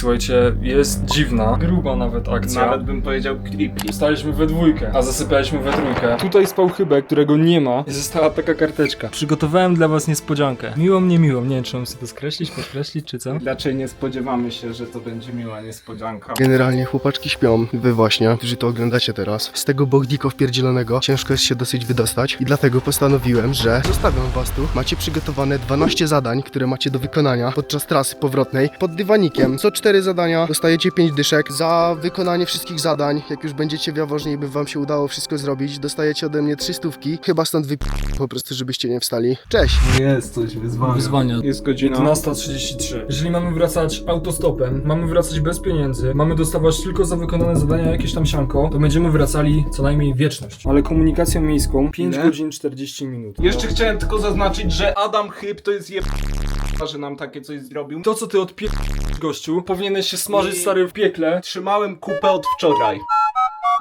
słuchajcie, jest dziwna, gruba nawet akcja. Nawet bym powiedział creepy. Staliśmy we dwójkę, a zasypialiśmy we trójkę. Tutaj spał chybek, którego nie ma i została taka karteczka. Przygotowałem dla was niespodziankę. Miło mnie miło. Nie wiem, czy mam sobie to skreślić, podkreślić, czy co? Raczej nie spodziewamy się, że to będzie miła niespodzianka. Generalnie chłopaczki śpią, wy właśnie, którzy to oglądacie teraz. Z tego Bogdiko wpierdzielonego ciężko jest się dosyć wydostać i dlatego postanowiłem, że zostawiam was tu. Macie przygotowane 12 zadań, które macie do wykonania podczas trasy powrotnej pod dywanikiem. Co 4 zadania dostajecie 5 dyszek. Za wykonanie wszystkich zadań, jak już będziecie w Jaworznie i by wam się udało wszystko zrobić, dostajecie ode mnie 3 stówki. Chyba stąd wy po prostu, żebyście nie wstali. Cześć! Jest coś, wyzwanie. Wyzwania. Jest godzina. 11.33. Jeżeli mamy wracać autostopem, mamy wracać bez pieniędzy, mamy dostawać tylko za wykonane zadania jakieś tam sianko, to będziemy wracali co najmniej wieczność. Ale komunikacją miejską 5 Ile? godzin 40 minut. Jeszcze chciałem tylko zaznaczyć, że Adam Chyb to jest je... że nam takie coś zrobił. To co ty odpie... gościu, powinieneś się smażyć stary w piekle. Trzymałem kupę od wczoraj.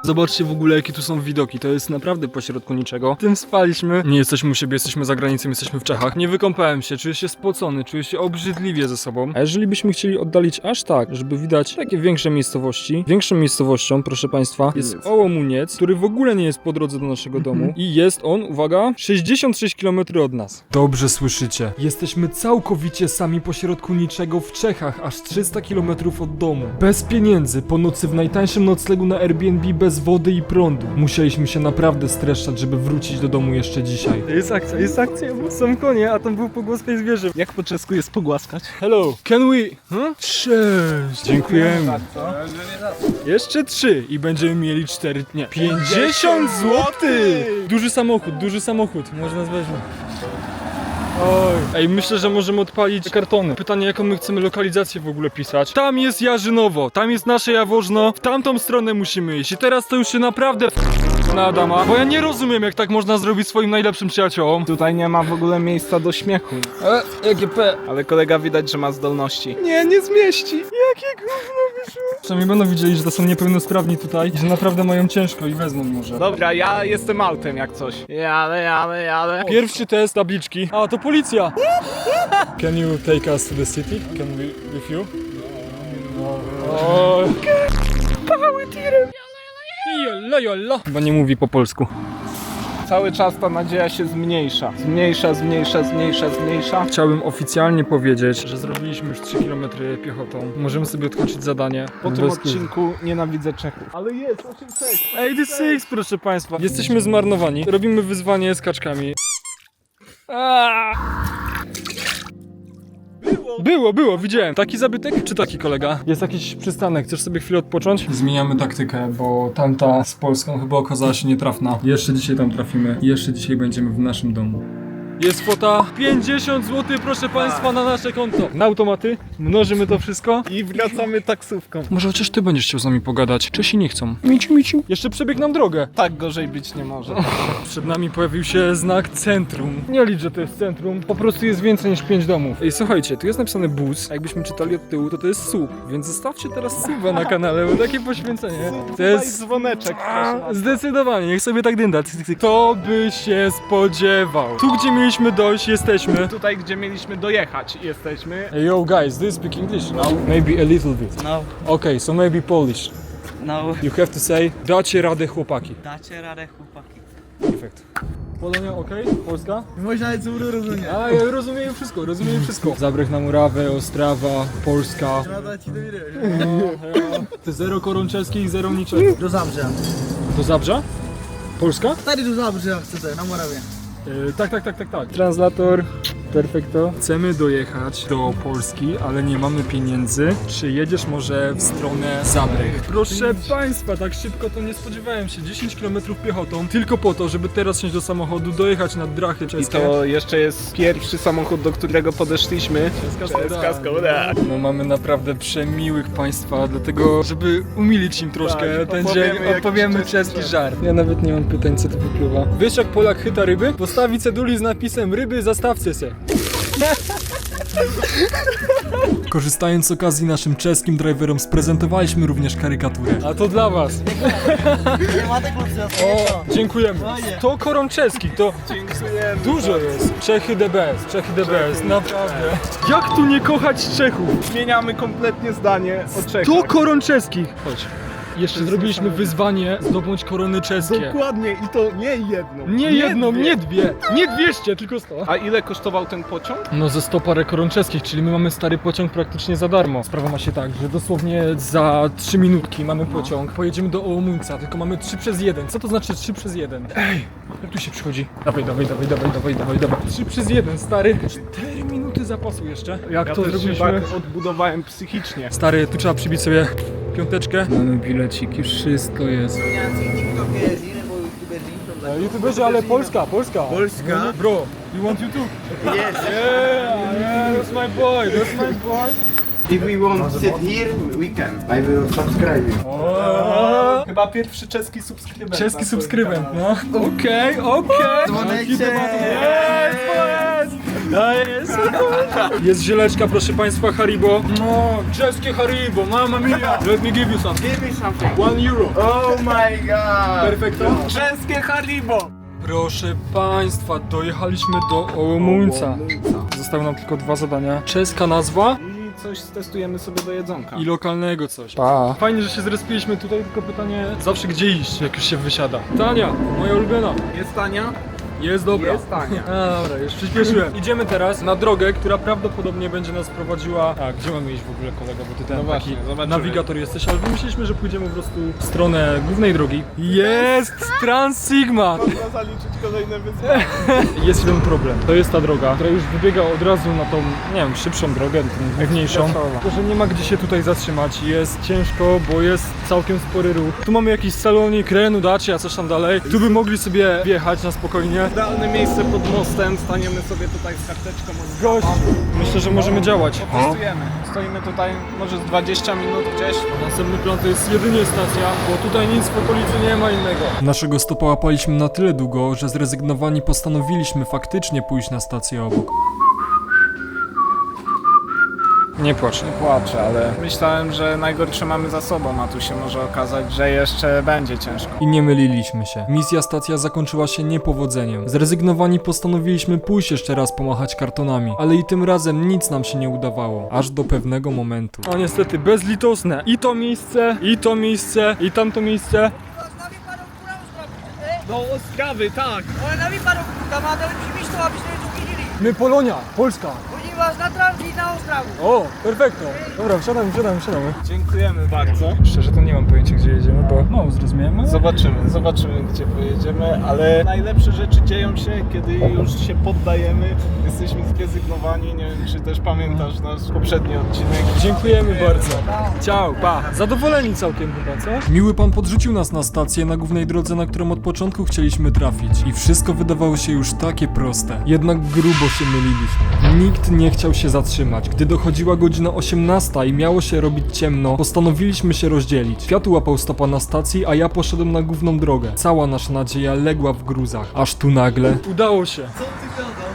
Zobaczcie w ogóle jakie tu są widoki, to jest naprawdę pośrodku niczego. Tym spaliśmy. Nie jesteśmy u siebie, jesteśmy za granicą, jesteśmy w Czechach. Nie wykąpałem się, czuję się spocony, czuję się obrzydliwie ze sobą. A jeżeli byśmy chcieli oddalić aż tak, żeby widać takie większe miejscowości, większą miejscowością, proszę państwa, jest Ołomuniec, który w ogóle nie jest po drodze do naszego domu i jest on, uwaga, 66 km od nas. Dobrze słyszycie. Jesteśmy całkowicie sami pośrodku niczego w Czechach, aż 300 km od domu. Bez pieniędzy, po nocy w najtańszym noclegu na Airbnb, bez wody i prądu. Musieliśmy się naprawdę streszczać, żeby wrócić do domu jeszcze dzisiaj. Jest akcja, jest akcja, bo są konie, a tam był pogłoskaj zwierzę. Jak po czesku jest pogłaskać? Hello, can we... Huh? Cześć, dziękujemy. Jeszcze trzy i będziemy mieli cztery, nie, 50 zł! Duży samochód, duży samochód, może nas weźmie. Oj. Ej, myślę, że możemy odpalić kartony. Pytanie, jaką my chcemy lokalizację w ogóle pisać. Tam jest Jarzynowo, tam jest nasze Jaworzno, w tamtą stronę musimy iść. I teraz to już się naprawdę na Adama, bo ja nie rozumiem, jak tak można zrobić swoim najlepszym przyjaciołom. Tutaj nie ma w ogóle miejsca do śmiechu. E, jakie P. Ale kolega widać, że ma zdolności. Nie, nie zmieści. Jakie gówno wyszło. Przynajmniej będą widzieli, że to są niepełnosprawni tutaj i że naprawdę mają ciężko i wezmą może. Dobra, ja jestem autem jak coś. Jadę, jadę, jadę. Pierwszy test tabliczki. A, to policja! Can you take us to the city? Can we with you? O, Pały tirem! Jola, jola. Chyba nie mówi po polsku. Cały czas ta nadzieja się zmniejsza. Zmniejsza, zmniejsza, zmniejsza, zmniejsza. Chciałbym oficjalnie powiedzieć, że zrobiliśmy już 3 km piechotą. Możemy sobie odkończyć zadanie. Po tym Bez- odcinku nienawidzę Czechów. Ale jest, 800. 86, proszę państwa. Jesteśmy zmarnowani. Robimy wyzwanie z kaczkami. Aaaa! Było, było, widziałem. Taki zabytek czy taki kolega? Jest jakiś przystanek, chcesz sobie chwilę odpocząć? Zmieniamy taktykę, bo tamta z Polską chyba okazała się nietrafna. Jeszcze dzisiaj tam trafimy. Jeszcze dzisiaj będziemy w naszym domu. Jest kwota 50 zł, proszę państwa, na nasze konto. Na automaty mnożymy to wszystko. I wracamy taksówką. Może chociaż ty będziesz chciał z nami pogadać. Czesi nie chcą. Miciu, miciu. Jeszcze przebieg nam drogę. Tak gorzej być nie może. Przed nami pojawił się znak centrum. Nie licz, że to jest centrum, po prostu jest więcej niż 5 domów. Ej, słuchajcie, tu jest napisane bus, a jakbyśmy czytali od tyłu, to to jest sub, więc zostawcie teraz suba na kanale, bo takie poświęcenie. To jest... dzwoneczek. A, zdecydowanie, niech sobie tak dynda. Kto by się spodziewał? Tu, gdzie mieliśmy dojść, jesteśmy. Tutaj, gdzie mieliśmy dojechać, jesteśmy. Hey, yo guys, do you speak English? No. Maybe a little bit. No, Okay, so maybe Polish. no, You have to say, dacie radę chłopaki. dacie radę chłopaki. Perfekt. Polonia, okej? Polska? Można jest rozumieć. A, ja rozumiem wszystko, rozumiem wszystko. Zabrych na Murawę, Ostrawa, Polska. Rada ci do wiry. To zero koron czeskich, zero niczego. Do Zabrza. Do Zabrza? Polska? Tady do Zabrza chcete, na Morawie. E, tak, tak, tak, tak, tak. Translator. Perfekto. Chcemy dojechać do Polski, ale nie mamy pieniędzy. Czy jedziesz może w stronę Zabrych? Proszę Państwa, tak szybko to nie spodziewałem się. 10 km piechotą, tylko po to, żeby teraz siąść do samochodu, dojechać na drachy I czeskie. to jeszcze jest pierwszy samochód, do którego podeszliśmy. Czeska Skoda. No mamy naprawdę przemiłych państwa, dlatego żeby umilić im troszkę Tak, ten opowiemy dzień, jakiś opowiemy czeski czeski żart. żart. Ja nawet nie mam pytań, co to wypływa. Wiesz jak Polak chyta ryby? Postawi ceduli z napisem ryby, zastawcie się. Korzystając z okazji naszym czeskim driverom sprezentowaliśmy również karykaturę. A to dla was. O, dziękujemy. To koron czeskich, to dużo jest. Czechy best, Czechy best, naprawdę. Jak tu nie kochać Czechów? Zmieniamy kompletnie zdanie o Czechach. To koron czeskich. Chodź. Jeszcze zrobiliśmy wyzwanie zdobądź korony czeskie. Dokładnie i to nie jedno. Nie jedną, dwie. nie dwie, nie dwieście, tylko sto. A ile kosztował ten pociąg? No ze 100 parę koron czeskich, czyli my mamy stary pociąg praktycznie za darmo. Sprawa ma się tak, że dosłownie za 3 minutki mamy pociąg, pojedziemy do Ołomuńca, tylko mamy 3 przez 1. Co to znaczy 3 przez 1? Ej, jak tu się przychodzi? Dawaj, dawaj, dawaj, dawaj, dawaj, dawaj, dawaj. 3 przez 1, stary. 4 minuty zapasu jeszcze. Jak Ja to też się zrobiliśmy? tak odbudowałem psychicznie. Stary, tu trzeba przybić sobie piąteczkę. Mamy bilecik, już wszystko jest. YouTuberzy, ale Polska, Polska. Polska? Bro, you want YouTube? Yes. Yeah, yeah, that's my boy, that's my boy. If we won't sit here, we can. I will subscribe you. Chyba pierwszy czeski subskrybent. Czeski subskrybent, no. Okej, okej. Dzwoneczek. Jest, jest. No jest. Jest zieleczka, proszę Państwa, Haribo. No, czeskie Haribo, mamma mia. Let me give you some. Give me something. One euro. Oh my god! Perfekto. Czeskie Haribo! Proszę Państwa, dojechaliśmy do Ołomuńca. Zostały nam tylko dwa zadania. Czeska nazwa I coś stestujemy sobie do jedzonka. i lokalnego coś. Pa. Fajnie, że się zrespiliśmy tutaj, tylko pytanie zawsze gdzie iść, jak już się wysiada. Tania, moja ulubiona. Jest tania? Jest dobra. Jest tania. A, dobra, już przyspieszyłem. Idziemy teraz na drogę, która prawdopodobnie będzie nas prowadziła... A, gdzie mamy iść w ogóle kolego, bo ty ten No właśnie, taki zobaczymy. nawigator jesteś, ale wymyśliliśmy, że pójdziemy po prostu w stronę głównej drogi. Jest! Trans Sigma! Można zaliczyć kolejne wyzwanie. Jest jeden problem. To jest ta droga, która już wybiega od razu na tą, nie wiem, szybszą drogę, tą główniejszą. Ekspresowa. Tylko, że nie ma gdzie się tutaj zatrzymać. Jest ciężko, bo jest całkiem spory ruch. Tu mamy jakiś salonik, Renu, Dacia, coś tam dalej. Tu by mogli sobie wjechać na spokojnie. Idealne miejsce pod mostem, staniemy sobie tutaj z karteczką od Gość, myślę, że możemy działać. Testujemy. Stoimy tutaj może z 20 minut gdzieś. Następny plan to jest jedynie stacja, bo tutaj nic w okolicy nie ma innego. Naszego stopa łapaliśmy na tyle długo, że zrezygnowani postanowiliśmy faktycznie pójść na stację obok. Nie płacz. Nie płaczę, ale myślałem, że najgorsze mamy za sobą, a tu się może okazać, że jeszcze będzie ciężko. I nie myliliśmy się. Misja stacja zakończyła się niepowodzeniem. Zrezygnowani postanowiliśmy pójść jeszcze raz pomachać kartonami, ale i tym razem nic nam się nie udawało. Aż do pewnego momentu. O niestety, bezlitosne. I to miejsce, i to miejsce, i tamto miejsce. Do Ostrawy, tak! Ale na wypadek, tam ma dali przyjść, abyśmy tu widzieli. My Polonia, Polska. Oni was na trawki na Ostrawu. O, perfekto. Dobra, wsiadamy, wsiadamy, wsiadamy. Dziękujemy bardzo. Szczerze to nie mam pojęcia gdzie jedziemy, bo mało zrozumiemy. Zobaczymy, zobaczymy gdzie pojedziemy, ale najlepsze rzeczy dzieją się, kiedy już się poddajemy, jesteśmy zrezygnowani, nie wiem czy też pamiętasz nasz poprzedni odcinek. Dziękujemy bardzo. Ciao, pa. Zadowoleni całkiem chyba, co? Miły pan podrzucił nas na stację na głównej drodze, na którą od początku chcieliśmy trafić. I wszystko wydawało się już takie proste. Jednak grubo się myliliśmy. Nikt nie chciał się zatrzymać. Gdy dochodziła godzina 18 i miało się robić ciemno, postanowiliśmy się rozdzielić. Kwiatu łapał stopa na stacji, a ja poszedłem na główną drogę. Cała nasza nadzieja legła w gruzach. Aż tu nagle... Udało się.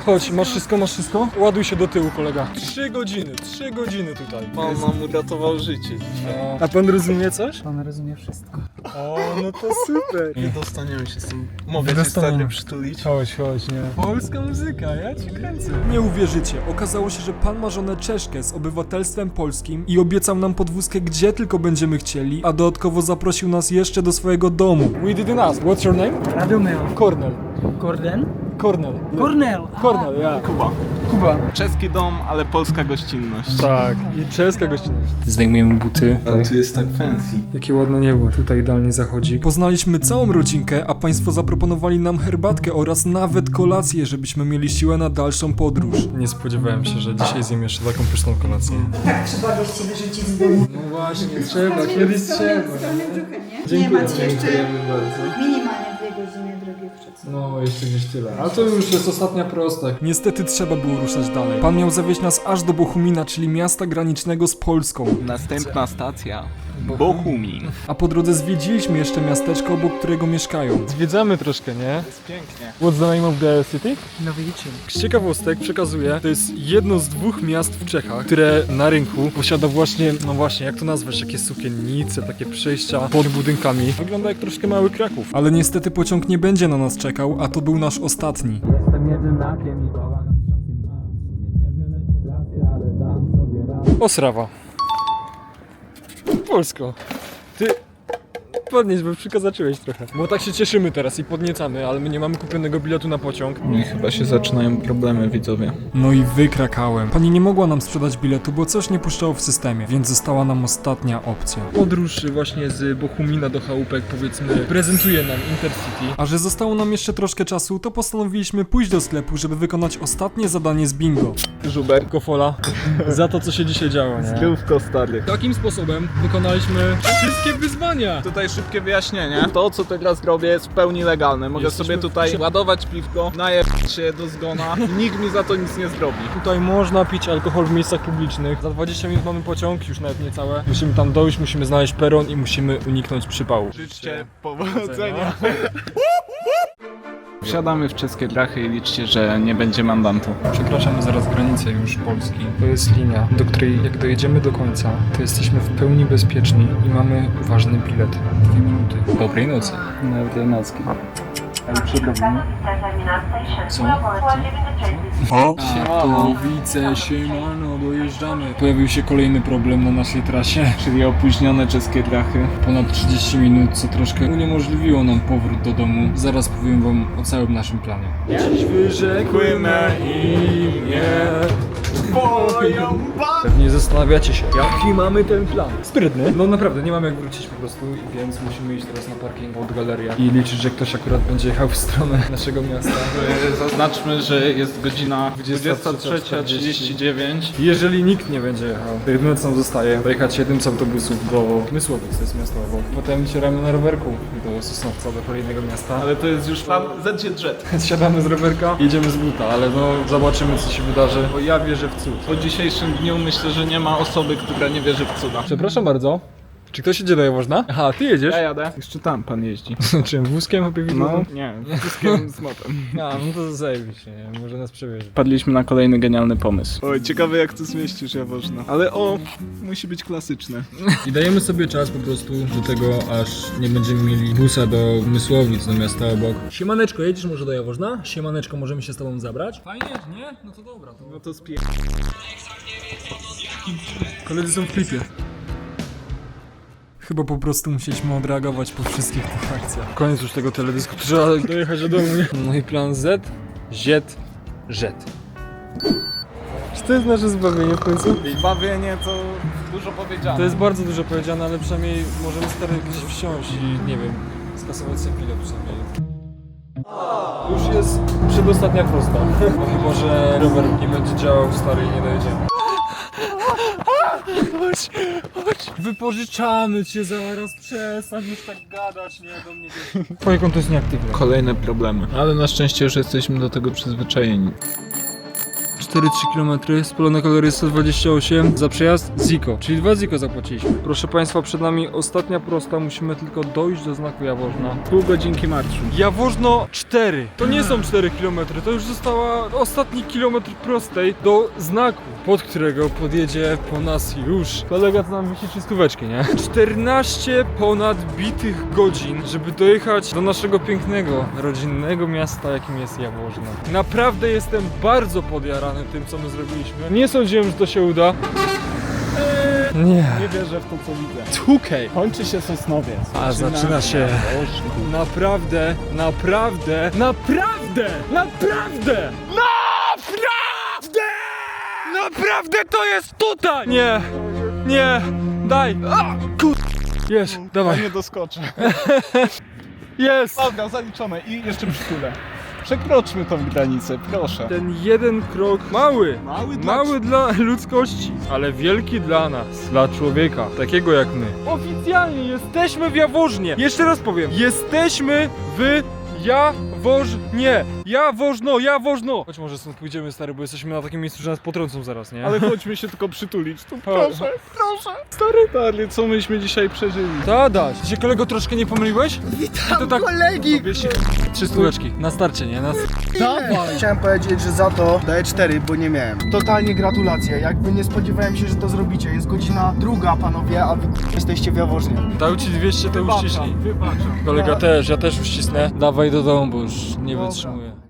Chodź, masz wszystko, masz wszystko? Ładuj się do tyłu, kolega. Trzy godziny, trzy godziny tutaj. Pan nam uratował życie dzisiaj. A pan rozumie coś? Pan rozumie wszystko. O, no to super. Nie dostaniemy się z tym. Mogę cię stary przytulić. Chodź, chodź, nie. Polska muzyka, ja ci kręcę. Nie uwierzycie, okazało się, że pan ma żonę Czeszkę z obywatelstwem polskim i obiecał nam podwózkę gdzie tylko będziemy chcieli, a dodatkowo zaprosił nas jeszcze do swojego domu. We didn't ask. What's your name? Radomeo. Cornel. Korden? Cornel. Cornel. Cornel, ja. Kuba. Kuba. Czeski dom, ale polska gościnność. Tak, i czeska gościnność. Zdejmujemy buty. A tu jest tak fancy. Jakie ładne niebo, tutaj idealnie zachodzi. Poznaliśmy całą rodzinkę, a państwo zaproponowali nam herbatkę oraz nawet kolację, żebyśmy mieli siłę na dalszą podróż. Nie spodziewałem się, że dzisiaj zjem jeszcze taką pyszną kolację. Tak trzeba gości wyrzucić z domu. No właśnie, trzeba, kiedyś trzeba. Stronę nie? Nie macie jeszcze dziękujemy bardzo. Drogi. No, jeszcze gdzieś tyle. Ale to już jest ostatnia prosta. Niestety trzeba było ruszać dalej. Pan miał zawieźć nas aż do Bochumina, czyli miasta granicznego z Polską. Następna stacja. Bochumin. A po drodze zwiedziliśmy jeszcze miasteczko, obok którego mieszkają. Zwiedzamy troszkę, nie? Jest pięknie. What's the name of the city? Nowiczyn. Z ciekawostek przekazuję, to jest jedno z dwóch miast w Czechach, które na rynku posiada właśnie, no właśnie, jak to nazwać, takie sukiennice, takie przejścia pod budynkami. Wygląda jak troszkę mały Kraków. Ale niestety pociąg nie będzie na nas czekał, a to był nasz ostatni. Osrawa. Polsko. Ty... Podnieś, bo przykazaczyłeś trochę. Bo tak się cieszymy teraz i podniecamy, ale my nie mamy kupionego biletu na pociąg. No i chyba się zaczynają problemy, widzowie. No i wykrakałem. Pani nie mogła nam sprzedać biletu, bo coś nie puszczało w systemie, więc została nam ostatnia opcja. Podróż właśnie z Bochumina do Chałupek, powiedzmy, prezentuje nam Intercity. A że zostało nam jeszcze troszkę czasu, to postanowiliśmy pójść do sklepu, żeby wykonać ostatnie zadanie z bingo. Żuber. Kofola, za to co się dzisiaj działo, nie? Zdrówko stary. Takim sposobem wykonaliśmy wszystkie wyzwania. Tutaj szybkie wyjaśnienie. To, co teraz robię, jest w pełni legalne. Mogę Jesteśmy sobie tutaj w- ładować piwko, najebać się do zgona i nikt mi za to nic nie zrobi. Tutaj można pić alkohol w miejscach publicznych. Za 20 minut mamy pociąg, już nawet niecałe. Musimy tam dojść, musimy znaleźć peron i musimy uniknąć przypału. Życzcie powodzenia. Wsiadamy w czeskie drachy i liczcie, że nie będzie mandatu. Przekraczamy zaraz granicę już Polski. To jest linia, do której jak dojedziemy do końca, to jesteśmy w pełni bezpieczni i mamy ważny bilet. Dwie minuty. Dobrej nocy. Dobrej nocki. Co? Katowice, siemano, dojeżdżamy. Pojawił się kolejny problem na naszej trasie. Czyli opóźnione czeskie drachy. Ponad 30 minut, co troszkę uniemożliwiło nam powrót do domu. Zaraz powiem wam o całym naszym planie. Dziś wyrzekły me imię. Pewnie zastanawiacie się, jaki mamy ten plan. Sprytny. No naprawdę, nie mamy jak wrócić po prostu, więc musimy iść teraz na parking od galeria i liczyć, że ktoś akurat będzie jechał w stronę naszego miasta. Zaznaczmy, że jest godzina 23:39. 23.39. Jeżeli nikt nie będzie jechał, to jedyne co nam zostaje, dojechać jednym z autobusów do Mysłowic, to jest miasto obok. Potem siadamy na rowerku do Sosnowca, do kolejnego miasta. Ale to jest już plan ZZ Siadamy z rowerka, jedziemy z buta, ale no zobaczymy co się wydarzy, bo ja wierzę w cud. Po dzisiejszym dniu myślę, że nie ma osoby, która nie wierzy w cuda. Przepraszam bardzo. Czy ktoś jedzie do Jaworzna? Aha, ty jedziesz? Ja jadę. Jeszcze tam pan jeździ. Czym? Wózkiem No, nie, wszystkim z motem. A, no to zajebiście, nie? Może nas przewiezie. Padliśmy na kolejny genialny pomysł. Oj, ciekawe jak to zmieścisz, Jaworzna. Ale o, musi być klasyczne. I dajemy sobie czas po prostu do tego, aż nie będziemy mieli busa do Mysłowic, do miasta obok. Siemaneczko, jedziesz może do Jaworzna? Siemaneczko, możemy się z tobą zabrać? Fajnie, nie? No to dobra. To... No to spie... Koledzy są w klipie. Chyba po prostu musieliśmy odreagować po wszystkich tych akcjach. Koniec już tego teledysku, trzeba dojechać do domu, nie? No i plan Z, Z, Z. Czy to jest nasze zbawienie w końcu? Bawienie to dużo powiedziane. To jest bardzo dużo powiedziane, ale przynajmniej możemy stary gdzieś wsiąść i nie wiem, skasować sobie bilet przynajmniej. Już jest przedostatnia prosta. Chyba, że rower nie będzie działał stary i nie dojedziemy. Chodź, chodź. Wypożyczamy cię zaraz, przestań już tak gadać, nie do mnie. Twoje konto jest nieaktywne. Kolejne problemy. Ale na szczęście już jesteśmy do tego przyzwyczajeni. 4-3 km, spalone kalorie 128, za przejazd Ziko, czyli dwa Ziko zapłaciliśmy. Proszę Państwa, przed nami ostatnia prosta, musimy tylko dojść do znaku Jaworzna. Pół godzinki marszu. Jaworzno 4. To nie są 4 km, to już została ostatni kilometr prostej do znaku, pod którego podjedzie po nas już. Kolega to nam wisi czystóweczki, nie? 14 ponad bitych godzin, żeby dojechać do naszego pięknego, rodzinnego miasta, jakim jest Jaworzno. Naprawdę jestem bardzo podjarany tym, co my zrobiliśmy. Nie sądziłem, że to się uda. Nie. Nie wierzę w to, co widzę. Tukej. Kończy się Sosnowiec. A zaczyna się. Naprawdę, naprawdę, naprawdę, naprawdę, naprawdę, naprawdę to jest tutaj! Nie, nie, daj, a, kur... Jest, dawaj, nie doskoczę. jest! Dobra, zaliczone i jeszcze przytulę. Przekroczmy tą granicę, proszę. Ten jeden krok, mały, Mały dla mały dla ludzkości, ale wielki dla nas, dla człowieka, takiego jak my. Oficjalnie jesteśmy w Jaworznie. Jeszcze raz powiem, jesteśmy w Jaworznie. Ja wożno, ja wożno! Chodź może stąd pójdziemy, stary, bo jesteśmy na takim miejscu, że nas potrącą zaraz, nie? Ale chodźmy się tylko przytulić. Tu proszę, proszę. Stary, stary, co myśmy dzisiaj przeżyli? Tadaś, ty się kolego troszkę nie pomyliłeś? Witam To tak- kolegi! Sobie się... Trzy stóweczki, na starcie, nie? Na... Dawaj! Chciałem powiedzieć, że za to daję 4, bo nie miałem. Totalnie gratulacje. Jakby nie spodziewałem się, że to zrobicie. Jest godzina druga, panowie, a wy jesteście w Jaworznie. Dał ci 200, to uściśnij. Wybaczam, wybaczam. Kolega też, ja też uścisnę. Dawaj do domu, bo już nie Dobra. wytrzymuję.